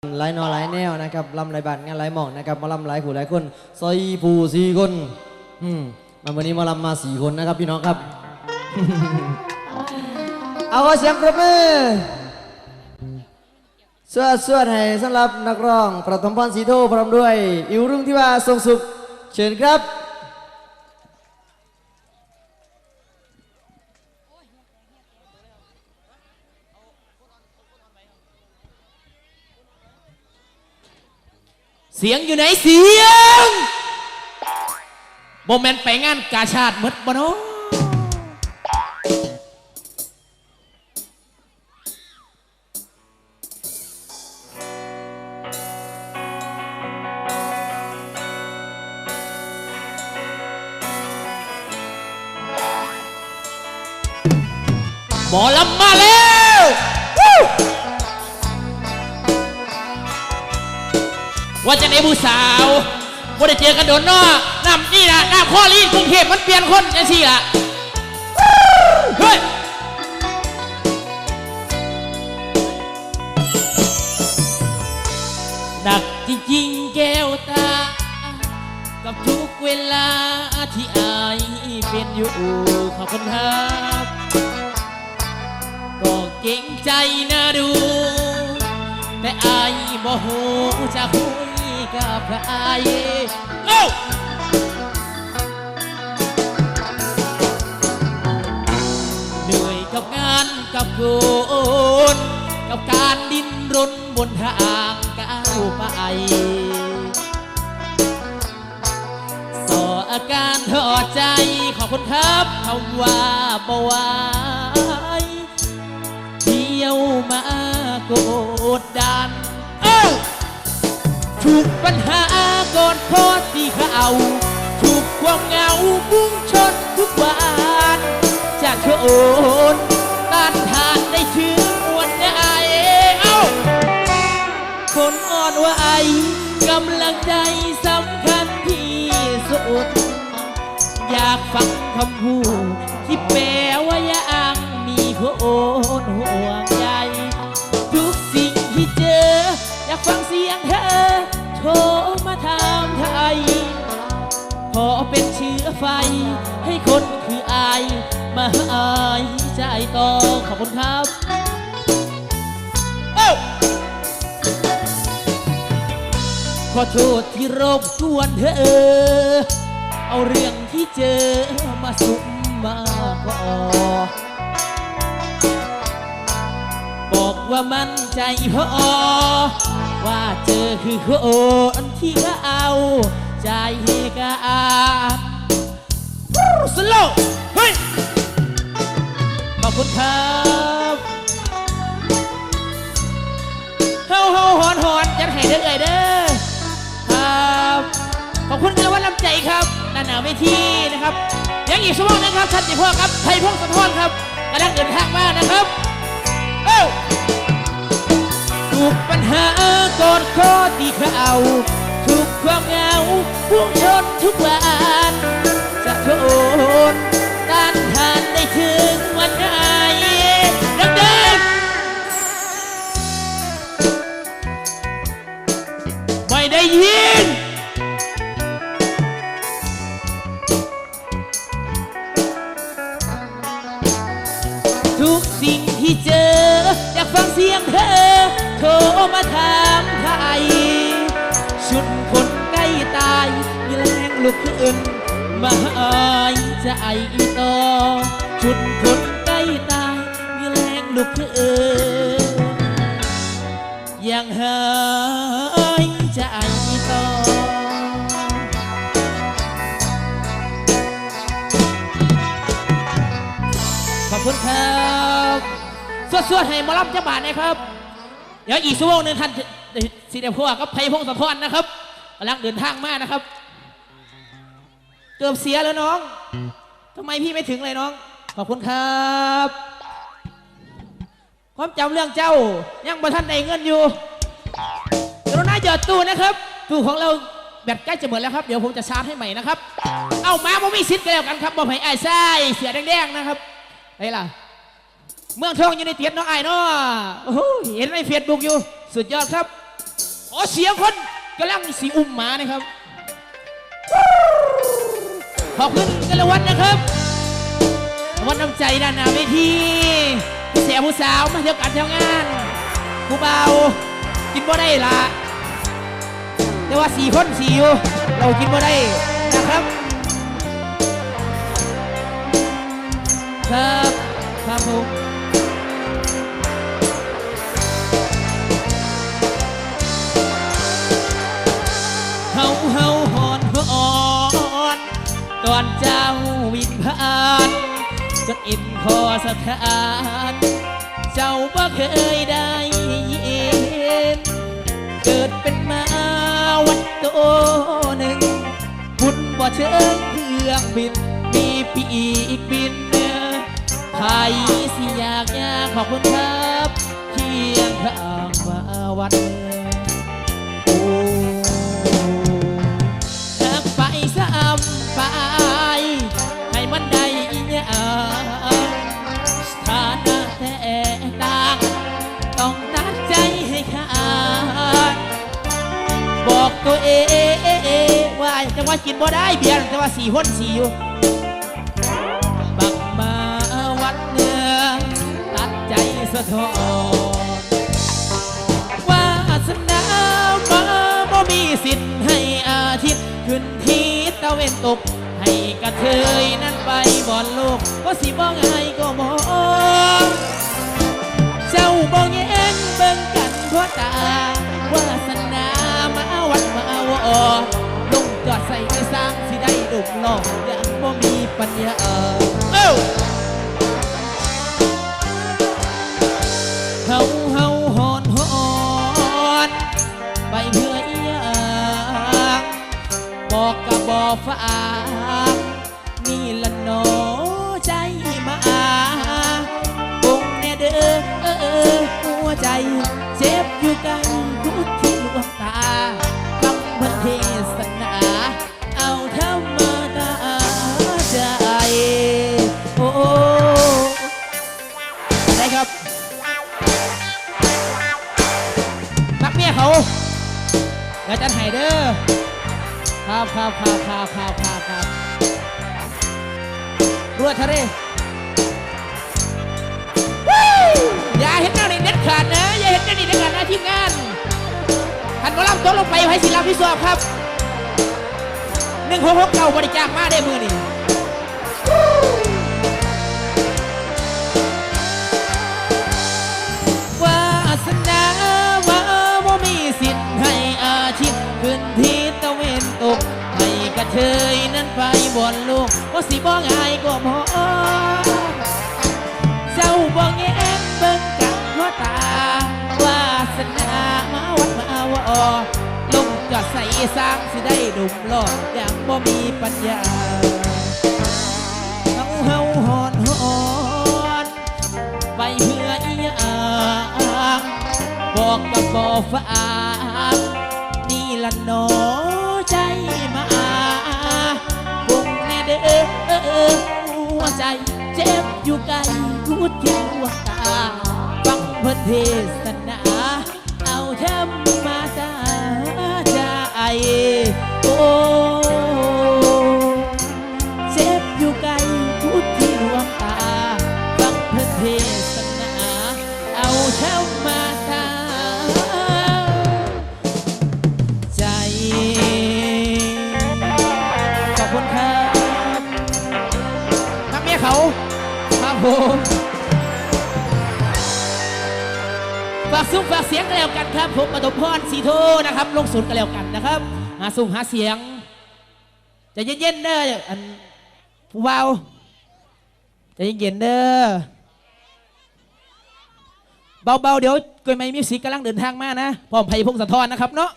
หลายหนอหลายแนวนะครับลำหลายบาทงานหลายหม่องนะครับมาลำหลายขู่หลายคนซอยผู้สี่คนอืมมาวันนี้มาลำมาสี่คนนะครับพี่น้องครับ เอาเสียงปรบมือสวดสวดให้สำหรับนักร้อง ประถมพรสีโทพร้อมด้วย อิวรุ่งที่ว่าทรงสุข เชิญครับ เสียงอยู่ไหนเสียงโมเมนต์ไปงานกาชาติมดบ่เนาะหมอลำมาแล้ว ว่าจะได้ผู้สาวว่าได้เจอกันโดนนอกน้ำนี่นะน้ำข้อลีนกรุงเทพมันเปลี่ยนคนจังสี่ละเฮ้ยหนักจริงๆแก้วตา กับทุกเวลาที่อายเป็นอยู่ขอบคุณครับก็เก่งใจนะดู แต่อายบ่หูจะคุย กับใครเอ้าเหนื่อยกับงานกับคนกับการดิ้นรนบนทางก้าวไปสออาการท้อใจ ขอบคุณครับคำว่าบ่ไหวเที่ยวมาโกดดันเอ้า ถูกปัญหาก่อนพอที่เขา ถูกความเหงาพุ่งชนทุกวันจากโคนต้านทานได้ถึงวันได้เอ้าคนอ่อนว่าไหวกำลังใจสำคัญที่สุด อยากฟังคำพูดที่แปลว่ายังมีคนห่วง อยากฟังเสียงเธอโทรมาถามไทย ขอเป็นเชื้อไฟ ให้คนคืออาย มาหายใจต่อขอบคุณครับเอ้าขอโทษที่รบกวนเธอ เอาเรื่องที่เจอมาสุมมาก่อบอก ว่ามั่นใจพอว่าเจอคือคนที่ก็เอา ใจกะอาดสโลเฮ้ยขอบคุณครับเฮาเฮาหอนหอนจะให้เด้อเอ่ยเด้อครับขอบคุณกระวันลำใจครับด้านหน้าเวทีนะครับยังอีกชั่วโมงนะครับท่านจิพ่อครับไทยพงศธรครับกำลังเดินทางมานะครับเอ้า ถูกปัญหากอดคอที่เขาถูกความเหงาพุ่งชนทุกวันจะทนต้านทานได้ถึงวันไหนดังๆไม่ได้ยินทุกสิ่งที่เจออยากฟังเสียงเธอ โทรมาถามไทยชุดคนใกล้ตาย มีแรงลุกขึ้นมาหายใจต่อชุดคนใกล้ตาย มีแรงลุกขึ้นยังหายใจต่อขอบคุณครับสวดๆให้หมอลำจังบาทนะครับ เดี๋ยวอีกชั่วโมงหนึ่งท่านสิเดพวกกับไพพงศธรนะครับกำลังเดินทางมานะครับ เกือบเสียแล้วน้องทำไมพี่ไม่ถึงเลยน้อง ขอบคุณครับความจำเรื่องเจ้ายังบ่ท่านได้เงินอยู่กรุณาหยอดตู้นะครับ ตู้ของเราแบตใกล้จะหมดแล้วครับ เดี๋ยวผมจะชาร์จให้ใหม่นะครับ เอามาบ่มีสิทธิ์กันแล้วกันครับบ่ให้ไอ้ไส้เสียแดงๆนะครับไอ้ล่ะ เมืองทองอยู่ในเตียนน้องไอ้เนาะโอ้โหเห็นในเฟซบุ๊กอยู่ สุดยอดครับอ๋อเสียงคนกำลังสีอุ้มหมานะครับ ขอบคุณกันละวันนะครับวันน้ำใจด้านหน้าเวทีเสียผู้สาวมาเที่ยวกันเที่ยวงานผู้เบากินบ่ได้ละแต่ว่าสี่คนสี่อยู่เรากินบ่ได้นะครับ ครับครับผม อนเจ้าวินผ่านจนเอ็นคอสถาน เจ้าบ่เคยได้ยิน เกิดเป็นมาวันโตหนึ่งบุญบ่เชิงเครื่องบิน มีปีอีกบินเนื้อไทยสิอยากอยากขอบคุณครับ ตัวเอว่าจะว่ากินบ่ได้เบียร์จะว่าสี่คนสี่อยู่บักมาวัดเนื้อตัดใจสะท้อนว่าสนามาบ่มีสิทธิ์ให้อาทิตย์ขึ้นที่ตะเวนตกให้กระเทยนั้นไปบ่อนโลกก็สิบ่ง่ายก็มองเจ้าบ่แยงเบิ่งกันทั่วตาวาส อลงจอดใส่ไอ้สร้างสิได้ดุกหลอกอย่างบ่มีปัญญาเอ้าเฮาเฮาหอนหอนไปเพื่ออีหยังบอกกับบ่ฝา เมียเขาแล้วจันไห้เด้อครับครับครับครับครับครับครับรวดทะเลอย่าเห็นหน้านี่เด็ดขาดนะ อย่าเห็นหน้านี่เด็ดขาดนะทีมงานหันมาล่ำตัวลงไปให้ศิลปินสอบครับหนึ่งหกหกเก้าบริจาคมาได้มือนี่ ตะเวนตกให้กระเทยนั้นไปบนโลกว่าสิบ่ง่ายก็พอเจ้าบ่แงมเบิ่งกันหัวตาวาสนามาวัดมาวอลงจอดใส่สร้างสิได้ดุมหลอดอย่างบ่มีปัญญาเฮาเฮาหอนหอนไปเพื่ออีหยังบอกกับบ่ฟ ใจ เจ็บอยู่ไกลพูดที่ดวงตา ฟังเพิ่นเทศนา เอาธรรมาตาใจโอ้ ซุ้มฝากเสียงกันแล้วกันครับผมปฐมพรสีโทนะครับ ลงสุนกันแล้วกันนะครับหาซุ้มหาเสียงจะเย็นๆเด้ออันผู้เบาจะเย็นๆเด้อเบาๆเดี๋ยวกลวยไม้มิวสิกกำลังเดินทางมานะพร้อมไผ่พงศธรนะครับเนาะ